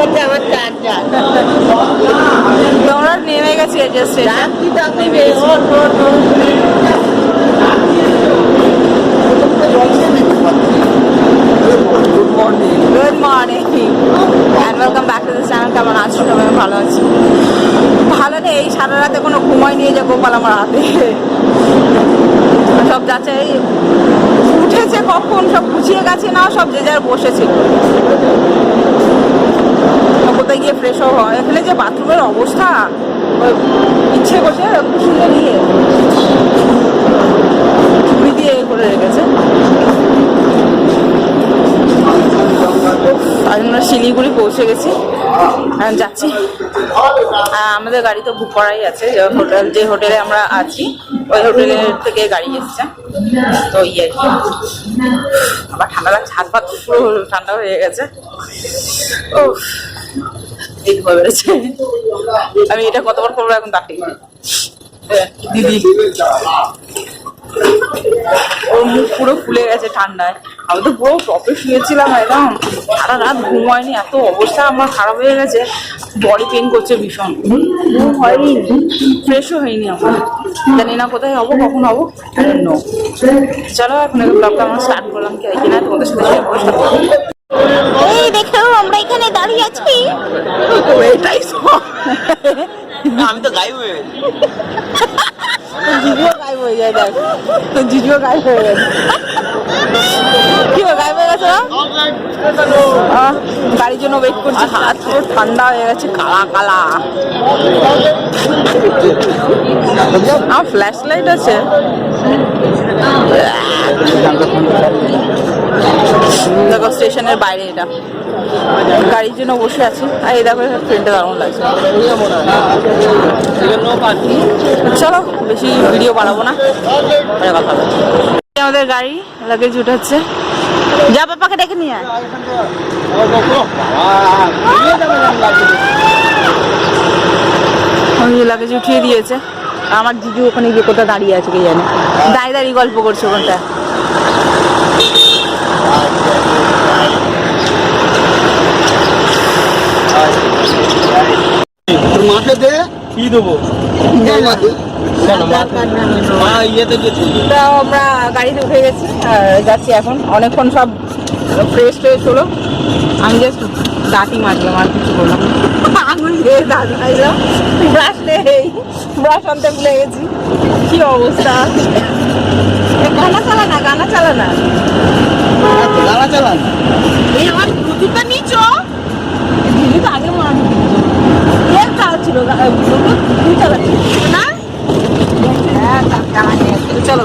করছে আমার চার্জার তোমরা নেমে গেছি ওঠ, ওঠ, ওঠ। Good morning and welcome back to this channel কেমন আছো? সবাই আমি ভালো আছি? ভালো নেই এই সারা রাতে কোনো ঘুমাই নিয়ে যে গোপাল আমার হাতে। সব যাচ্ছে উঠেছে কখন সব গুছিয়ে গেছে না সব যে যার বসেছিল। কোথায় গিয়ে ফ্রেশও হয়? এখানে যে বাথরুমের অবস্থা ইচ্ছে করছে সুন্দর নিয়ে। চুড়ি দিয়ে করে রেখেছে। আমরা শিলিগুড়ি পৌঁছে গেছি। যাচ্ছি। আমাদের গাড়ি তো বুক করাই আছে। হোটেল, যে হোটেলে আমরা আছি, ওই হোটেলের থেকে গাড়ি এসছে। তো ইয়ে আর কি। আবার ঠান্ডা লাগছে হাত পাত পুরো ঠান্ডা হয়ে গেছে। ও এই হয়ে বেড়েছে। আমি এটা কতবার করব এখন তাকে। দিদি। ওর মুখ পুরো ফুলে গেছে ঠান্ডায়। আমি তো পুরো টপে শুয়েছিলাম একদম। সারা রাত ঘুম হয়নি এত অবস্থা আমার খারাপ হয়ে গেছে। বডি পেন করছে ভীষণ। ঘুম হয়নি ফ্রেশও হয়নি আমার। জানি না কোথায় হব কখন হব নো চলো এখন ব্লগটা আমরা স্টার্ট করলাম। কি কিনা তোমাদের সাথে এখানে দাঁড়িয়ে আছি। তো এটাই সব। আমি তো হয়ে জিজুও গায়েব হয়ে যায় দেখ। তো জিজুও গায়েব হয়ে গেছে। কি গায়েব হয়ে গেছে? গাড়ির জন্য ওয়েট করছি। হাত পুরো ঠান্ডা হয়ে গেছে কালা কালা। আমার ফ্ল্যাশ লাইট আছে। দেখো স্টেশনের বাইরে এটা। গাড়ির জন্য বসে আছি। আর এই দেখো ট্রেনটা দারুণ লাগছে। চলো বেশি ভিডিও বানাবো না। কথা আমাদের গাড়ি লাগেজ উঠাচ্ছে। যা পাপাকে ডেকে নিয়ে আয়। লাগেজ উঠিয়ে দিয়েছে আমার দিদি ওখানে গিয়ে কোথায় দাঁড়িয়ে আছে কে জানে। দাঁড়িয়ে দাঁড়িয়ে গল্প করছে ওখানটা দে কি দেবো? আমরা গাড়িতে উঠে গেছি যাচ্ছি এখন। অনেকক্ষণ সব ফ্রেশ ট্রেশ হলো। আমি জাস্ট দাঁতই মাজলাম আর কিছু করলাম। আঙুল দিয়ে দাঁত মাজলাম ব্রাশ নেই। ব্রাশ আনতে ভুলে গেছি। কি অবস্থা? গানা চালা না গানা চালা না গাড়া চালান এই আমার ব্লুটুথটা নিচ তো আগে মার কে চালাচ্ছিল ব্লুটুথ তুই চালাচ্ছিস না হ্যাঁ চালা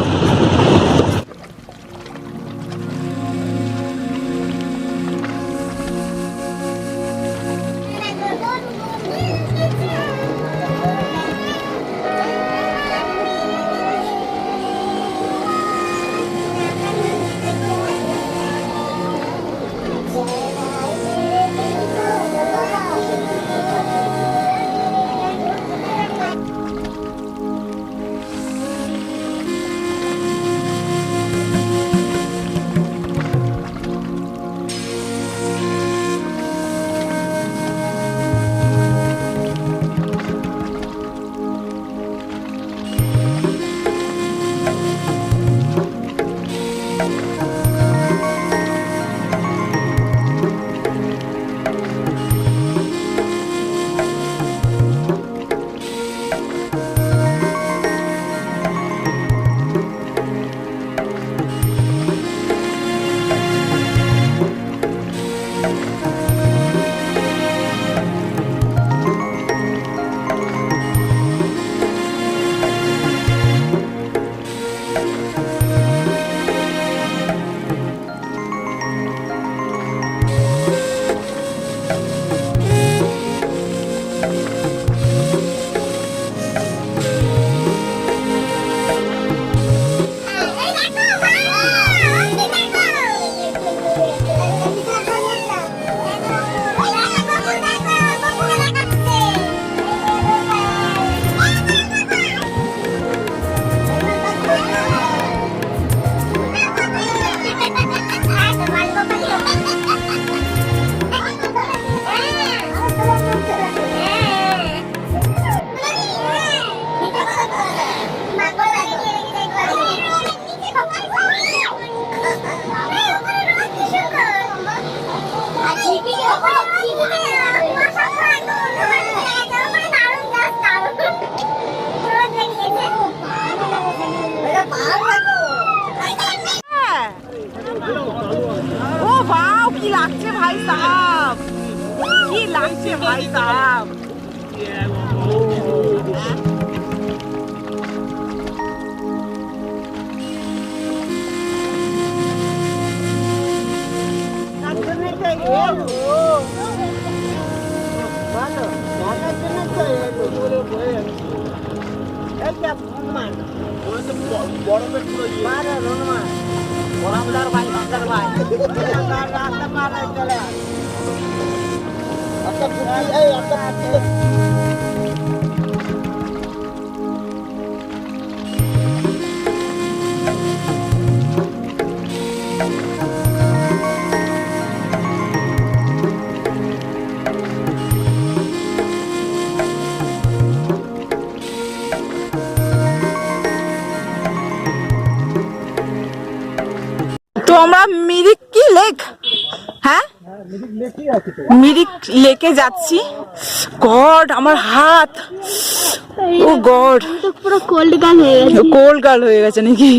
বড়দের পুরো মারা রনমান ওরা আমার ভাই বাজার ভাই রাস্তা পার চলে তো মিরিক লেকে যাচ্ছি। গড, আমার হাত। ও গড। পুরো কোল্ড গান হয়ে গেছে কোল গাল হয়ে গেছে নাকি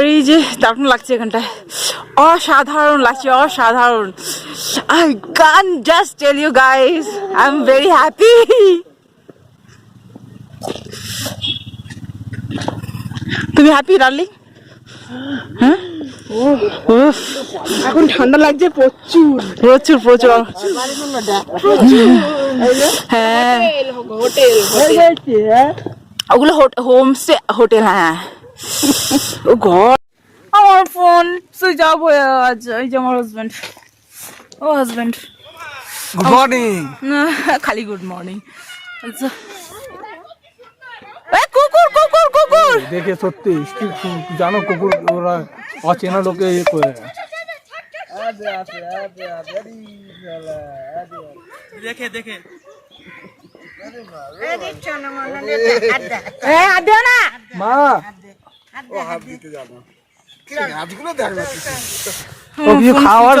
এই যে, দারুণ লাগছে এখানটায়। অসাধারণ লাগছে, অসাধারণ। I can just tell you guys I am very happy তুমি হ্যাপি ডার্লিং হ্যাঁ এখন ঠান্ডা লাগছে প্রচুর। প্রচুর প্রচুর। হ্যাঁ। হোটেল ওগুলো হোমস্টে হোটেল হ্যাঁ। ও ঘর আমার ফোন সুইচ অফ হয়ে আছে এই যে আমার হাজব্যান্ড ও হাজব্যান্ড গুড মর্নিং খালি গুড মর্নিং আচ্ছা। এ, কুকুর কুকুর কুকুর। দেখে সত্যি জানো কুকুর ওরা অচেনা লোকে ইয়ে করে। দেখে দেখে। এ হাত না মা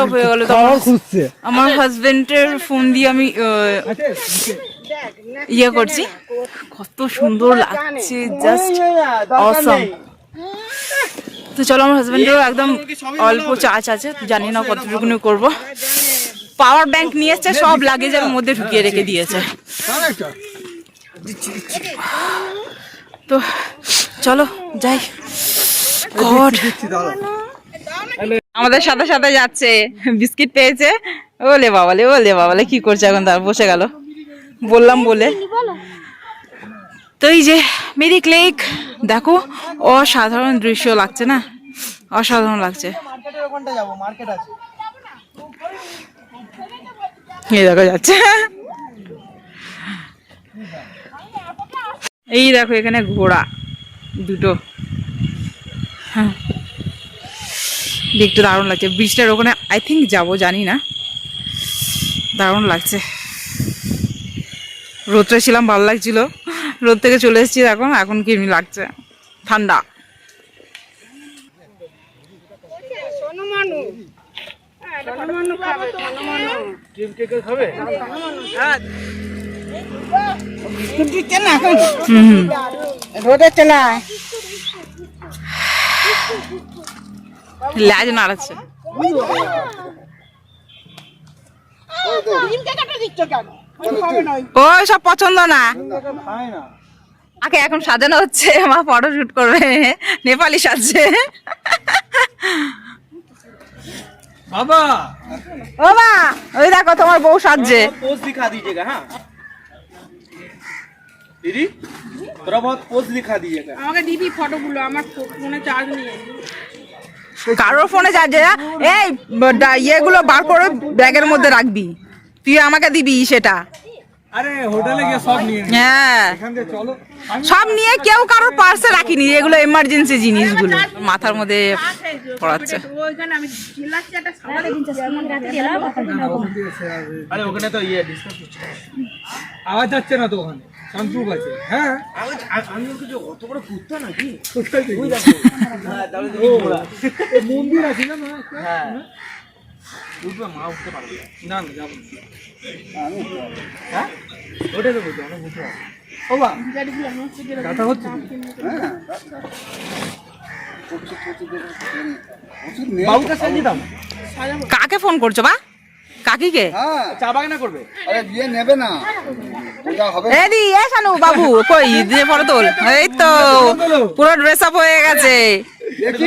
হয়ে আমার- হাজবেন্ডের ফোন দিয়ে আমি ইয়ে করছি। কত সুন্দর লাগছে জাস্ট অসম তো চলো আমার হাজবেন্ডেরও একদম অল্প চার্জ আছে জানি না কতটুকুনি করব। পাওয়ার ব্যাংক নিয়ে এসছে সব লাগেজের মধ্যে ঢুকিয়ে রেখে দিয়েছে। তো চলো যাই। গড আমাদের সাথে সাথে যাচ্ছে বিস্কিট পেয়েছে। ওলে বাবালে ওলে বাবালে কি করছে এখন তার? বসে গেল। বললাম বলে। তো এই যে মেরিক লেক দেখো, অসাধারণ দৃশ্য লাগছে না? অসাধারণ লাগছে। এই দেখো যাচ্ছে। এই দেখো এখানে ঘোড়া, দুটো। হ্যাঁ। দেখতে দারুণ লাগছে। ব্রিজটার ওখানে আই থিঙ্ক যাব, জানি না। দারুণ লাগছে। রোদটা ছিলাম, ভালো লাগছিল। রোদ থেকে চলে এসেছি এখন এখন কি লাগছে? ঠান্ডা। রোদে চালায় ল্যাজ নাড়াচ্ছে। ও সব পছন্দ না খায় না আগে এখন সাজানো হচ্ছে মা ফটো শুট করবে নেপালি সাজছে বাবা ও মা ওই দেখো তোমার বউ সাজছে पोज दिखा दीजिएगा हाँ दीदी थोड़ा बहुत पोज दिखा दीजिएगा আমাকে দিবি ফটোগুলো আমার ফোনে চার্জ নেই কারোর ফোনে যাচ্ছে এই ডা- ইয়েগুলো বার করে ব্যাগের মধ্যে রাখবি তুই আমাকে দিবি সেটা আরে হোটেলে গিয়ে সব নিয়ে হ্যাঁ চলো সব নিয়ে কেউ কারোর পার্সে রাখিনি এগুলো এমার্জেন্সি জিনিসগুলো মাথার মধ্যে পড়াচ্ছে ওইখানে আমি চিল্লাচ্ছি একটা সাদা अरे ওখানে তো ইয়ে আওয়াজ যাচ্ছে না তো ওখানে শান্তরূপ আছে হ্যাঁ আমি ওকে অত বড় কুত্তা নাকি কোথায় দেখি? হ্যাঁ তাহলে ও, ও মন্দির আছে না হ্যাঁ উঠবে মা উঠতে পারবে না। না যাব হ্যাঁ? ওটাই তো বলছি অনেক ও বা হচ্ছে কাছে দিতাম। কাকে ফোন করছ বা? কাকিকে? চা বাগানা করবে। আরে বিয়ে নেবে না। এদি এ শানু বাবু কই? দিয়ে ফটো তোল। এই তো পুরো ড্রেস আপ হয়ে গেছে। দেখি।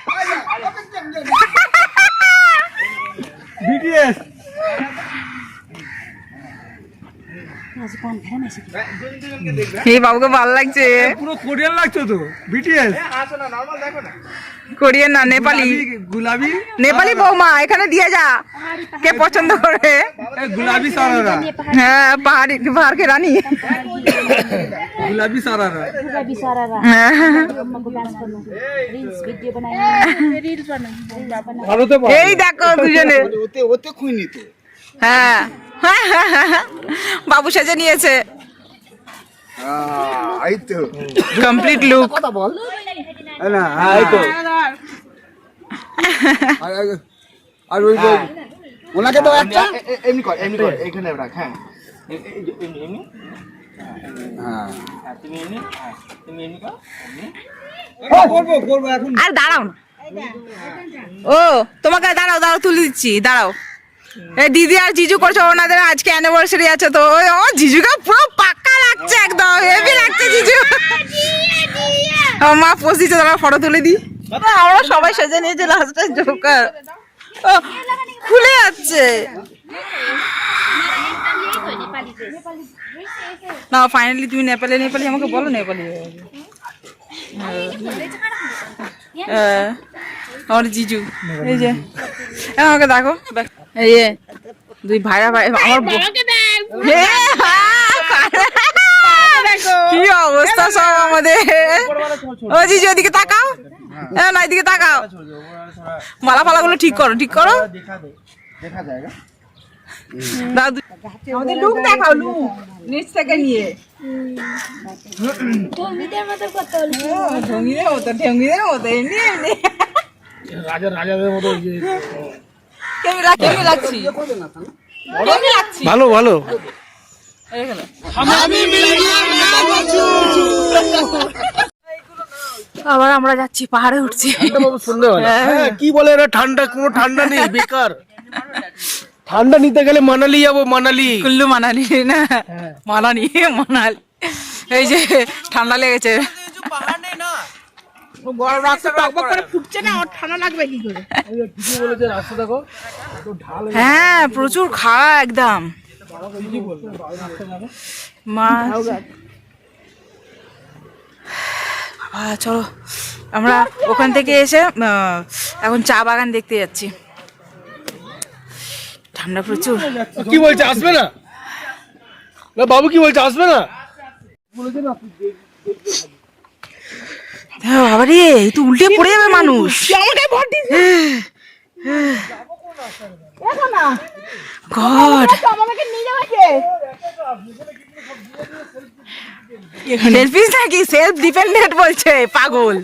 বিটিএস এই বাবুকে ভালো লাগছে। পুরো কোরিয়ান লাগছো তো বিটিএস আসো না নরমাল দেখো না। করিয়েন না নেপালি। গুলাবি নেপালি বৌমা এখানে দিয়ে যা। কে পছন্দ করে? গুলাবি সারারা। হ্যাঁ পাহাড়ি পাহাড় কে রানী। গুলাবি সারারা। গুলাবি সারারা। এই দেখো দুজনে। ওতে ওতে খুইনি তো। হ্যাঁ। বাবু সাজে নিয়েছে। Complete look. কথা বল। না এই তো। আর আর- আর ওই ওই- ওনাকে তো একটা এমনি কর এমনি কর এখানে রাখ হ্যাঁ। এ- এই যে এমনি এমনি? হ্যাঁ। হ্যাঁ তুমি এমনি হ্যাঁ তুমি এমনি করো এমনি। করব করব এখন। আর দাঁড়াও না। ও তোমাকে দাঁড়াও দাঁড়াও তুলে দিচ্ছি দাঁড়াও। এই দিদি আর জিজু করছ ওনাদের আজকে অ্যানিভার্সারি আছে তো ওই ও জিজুকে পুরো পাক্কা লাগছে একদম হেভি লাগছে জিজু। মা পোজ দিচ্ছে দাঁড়াও ফটো তুলে দিই। আমরা সবাই সেজে নিয়েছে লাস্টে জোকার ও খুলে যাচ্ছে। না ফাইনালি তুমি নেপালে নেপালি আমাকে বলো নেপালি হ্যাঁ আমার জিজু এই যে। এই আমাকে দেখো এই দুই ভাইরা ভাই আমার ব- হে, হ্যাঁ, কি অবস্থা সব আমাদের জিজু তাকাও। এ, না এদিকে তাকাও। মালা ফালাগুলো ঠিক করো ঠিক করো। দেখা যায় দাদু আমাদের লুক দেখাও লুক। নিচ থেকে নিয়ে। ঢঙ্গিদের মতো কত ঢঙ্গিদের মতো ঢঙ্গিদের মতো এমনি এমনি। রাজা রাজাদের মতো ওই যে কেমনি লাগ কেমনি লাগছি? কেমনি লাগছি? ভালো ভালো। এই গেলো। আবার আমরা যাচ্ছি পাহাড়ে উঠছি। শুনতে হ্যাঁ কি বলে এরা ঠান্ডা কোনো ঠান্ডা নেই বেকার। ঠান্ডা নিতে গেলে মানালি যাব মানালি। কুল্লু মানালি না? মানালি মানালি। এই যে ঠান্ডা লেগেছে। গরম রাখতে টকবক করে ফুটছে না ওর ঠান্ডা লাগবে কি করে? বলেছে রাস্তা দেখো। হ্যাঁ প্রচুর খাড়া একদম। মা চলো আমরা ওখান থেকে এসে এখন চা বাগান দেখতে যাচ্ছি। ঠান্ডা প্রচুর। কি বলছে আসবে না? না বাবু কি বলছে আসবে না? বাবা রে এই তো উল্টে পড়ে যাবে মানুষ। গড। সেলফিস নাকি সেলফ ডিপেন্ডেন্ট বলছে? পাগল।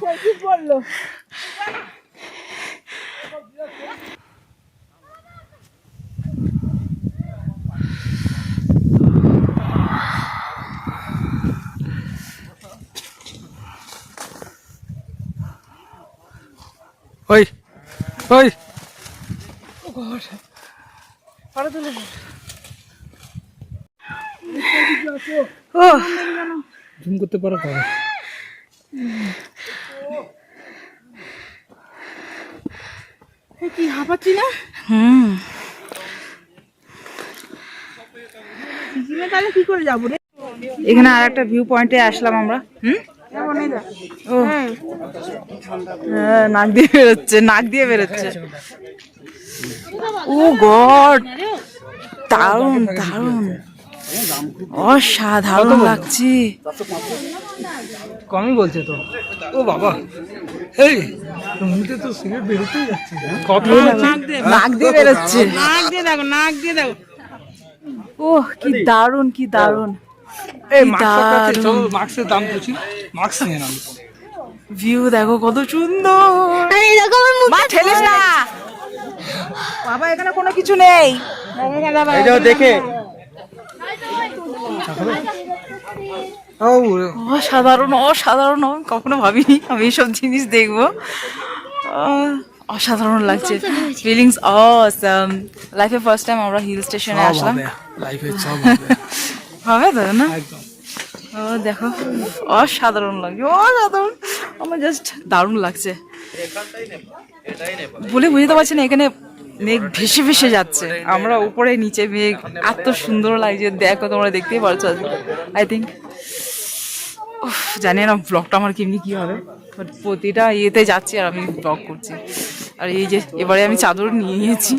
ওই ওই। ও জুম করতে পারো তো? কি হাঁপাচ্ছি না? হুম। তাহলে কি করে যাব রে? এখানে আর একটা ভিউ পয়েন্টে আসলাম আমরা। হুম? ও হ্যাঁ, নাক দিয়ে বেরোচ্ছে নাক দিয়ে বেরোচ্ছে। Oh god! দারুণ দারুণ। অসাধারণ লাগছে। কমই বলছে তো। ও বাবা। এই মুখে তো সিগারেট বেরোতেই যাচ্ছে। কত নাক দিয়ে নাক দিয়ে বেরোচ্ছে। নাক দিয়ে দেখো নাক দিয়ে দেখো। ও কি দারুণ কি দারুণ। এই মাস্কের দাম বলছি মাস্ক নিয়ে নাম ভিউ দেখো কত সুন্দর। মা ঠেলিস না। বাবা এখানে কোনো কিছু নেই। দেখে অসাধারণ অসাধারণ কখনো ভাবিনি। আমি এইসব জিনিস দেখব। অসাধারণ লাগছে। ফিলিংস অসাম লাইফে ফার্স্ট টাইম আমরা হিল স্টেশনে আসলাম। হবে। তো না? ও দেখো। অসাধারণ লাগছে অসাধারণ। আমার জাস্ট দারুণ লাগছে। বলে বুঝতে পারছি না এখানে মেঘ ভেসে ভেসে যাচ্ছে। আমরা উপরে নিচে মেঘ। এত সুন্দর লাগছে। দেখো তোমরা দেখতেই পারছ আই থিঙ্ক জানি না ব্লগটা আমার কেমনি কি হবে। বাট প্রতিটা ইয়েতে যাচ্ছি আর আমি ব্লগ করছি। আর এই যে এবারে আমি চাদর নিয়ে নিয়েছি।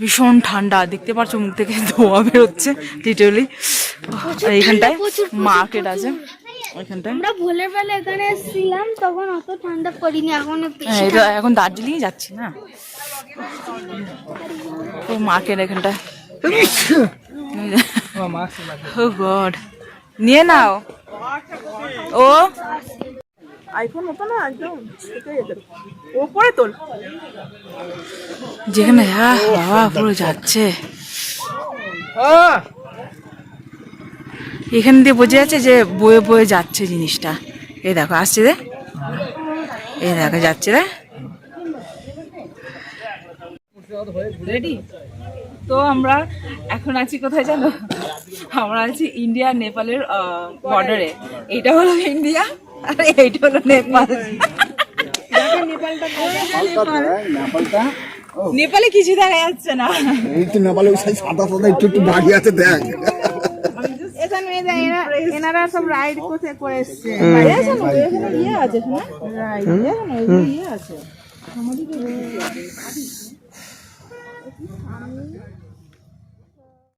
ভীষণ ঠান্ডা। দেখতে পাচ্ছ মুখ থেকে ধোয়া বেরোচ্ছে লিটারালি আর এইখানটায় মার্কেট আছে। আমরা ভোলের বেলা এখানে এসেছিলাম তখন অত ঠান্ডা পড়িনি এখন হ্যাঁ এটা এখন দার্জিলিং যাচ্ছি না। তো মার্কেট এখানটায়। Oh god. নিয়ে নাও। ও। আইফোন মতো না একদম ওপরে তোল। যেখানে আহ, বাবা পুরো যাচ্ছে। এখান দিয়ে বোঝা যাচ্ছে যে বয়ে বয়ে যাচ্ছে জিনিসটা। এই দেখো আসছে রে। এই দেখো যাচ্ছে রে। রেডি তো আমরা এখন আছি কোথায় জানো? আমরা আছি ইন্ডিয়া নেপালের বর্ডারে এইটা হলো ইন্ডিয়া আর এইটা হলো নেপাল। নেপালে কিছু দেখা যাচ্ছে না। এই তো নেপালে সাদা সাদা একটু একটু দাঁড়িয়ে আছে দেখ। এরা- এনারা সব রাইড করতে করে এসছে। এখানে ইয়ে আছে ইয়ে আছে।